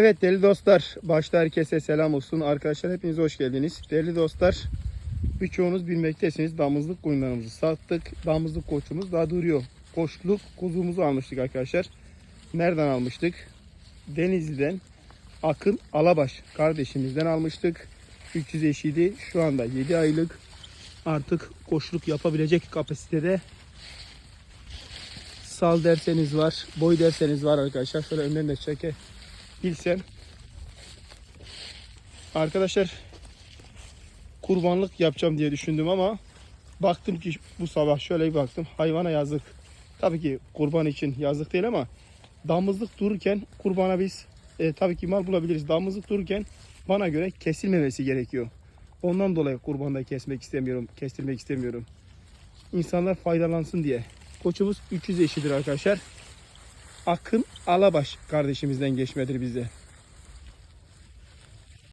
Evet değerli dostlar, başta herkese selam olsun. Arkadaşlar hepiniz hoş geldiniz. Değerli dostlar, birçoğunuz bilmektesiniz. Damızlık koyunlarımızı sattık. Damızlık koçumuz daha duruyor. Koçluk kuzumuzu almıştık arkadaşlar. Nereden almıştık? Denizli'den Akın Alabaş kardeşimizden almıştık. 300 eşiydi. Şu anda 7 aylık. Artık koçluk yapabilecek kapasitede. Sal derseniz var, boy derseniz var arkadaşlar. Şöyle önden de çeke bilsem. Arkadaşlar kurbanlık yapacağım diye düşündüm ama baktım ki bu sabah şöyle bir baktım hayvana yazık. Tabii ki kurban için yazık değil ama damızlık dururken kurbana biz e, tabii ki mal bulabiliriz. Damızlık dururken bana göre kesilmemesi gerekiyor. Ondan dolayı kurbanda kesmek istemiyorum, kestirmek istemiyorum. İnsanlar faydalansın diye. Koçumuz 300 eşidir arkadaşlar. Akın Alabaş kardeşimizden geçmedir bize.